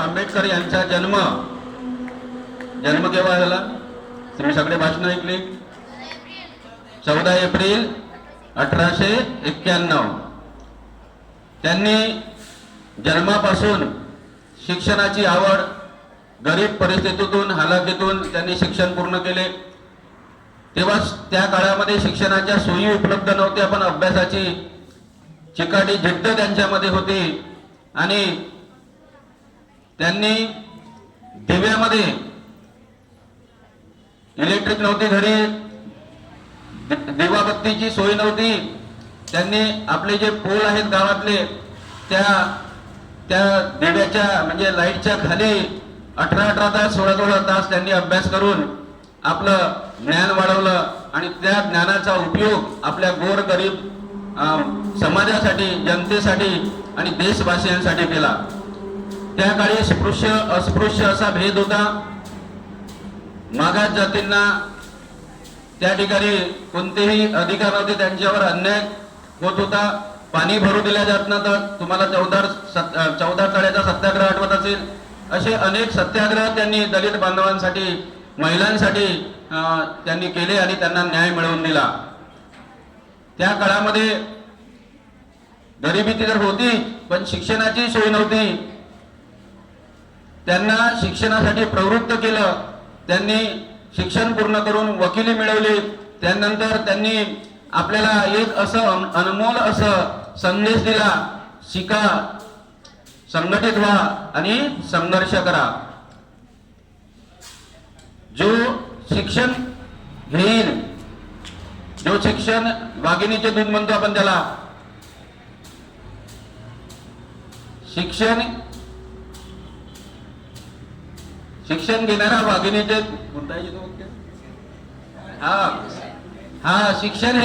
आंबेडकर यांचा जन्म. जन्म केव्हा झाला? तुम्ही सगळे भाषण ऐकले? चौदा एप्रिल अठराशे एक्क्याण्णव. त्यांनी जन्मापासून शिक्षणाची आवड गरीब परिस्थितीतून हालाकीतून त्यांनी शिक्षण पूर्ण केले. तेव्हा त्या काळामध्ये शिक्षणाच्या सोयी उपलब्ध नव्हत्या पण अभ्यासाची चिकाटी जिद्द त्यांच्यामध्ये होती. आणि त्यांनी दिव्यामध्ये इलेक्ट्रिक नव्हती घरी दिवाबत्तीची सोय नव्हती. त्यांनी आपले जे पोल आहेत गावातले त्या त्या दिव्याच्या म्हणजे लाईटच्या खाली अठरा अठरा तास सोळा सोळा तास त्यांनी अभ्यास करून आपलं ज्ञान वाढवलं आणि त्या ज्ञानाचा उपयोग आपल्या गोर गरीब समाजासाठी जनतेसाठी आणि देशवासियांसाठी केला. त्या काळी स्पृश्य अस्पृश्य असा भेद होता. मागास जातींना त्या ठिकाणी कोणतेही अधिकार नव्हते त्यांच्यावर अन्याय होत होता. पाणी भरू दिल्या जात नव्हतं. तुम्हाला चौदार चौदार चौदा तळ्याचा सत्याग्रह आठवत असेल. असे अनेक सत्याग्रह त्यांनी दलित बांधवांसाठी महिलांसाठी त्यांनी केले आणि त्यांना न्याय मिळवून दिला. त्या काळामध्ये गरिबी तर होती पण शिक्षणाची सोय नव्हती. त्यांना शिक्षणासाठी प्रवृत्त केलं. त्यांनी शिक्षण पूर्ण करून वकिली मिळवली. त्यानंतर त्यांनी आपल्याला एक असं अनमोल असं संदेश दिला. शिका संघटित व्हा आणि संघर्ष करा. जो शिक्षण घेईल जो शिक्षण वाघिणीचे दूध म्हणतो आपण त्याला शिक्षण शिक्षण घेणारा वाघिणीचे? हा हा शिक्षण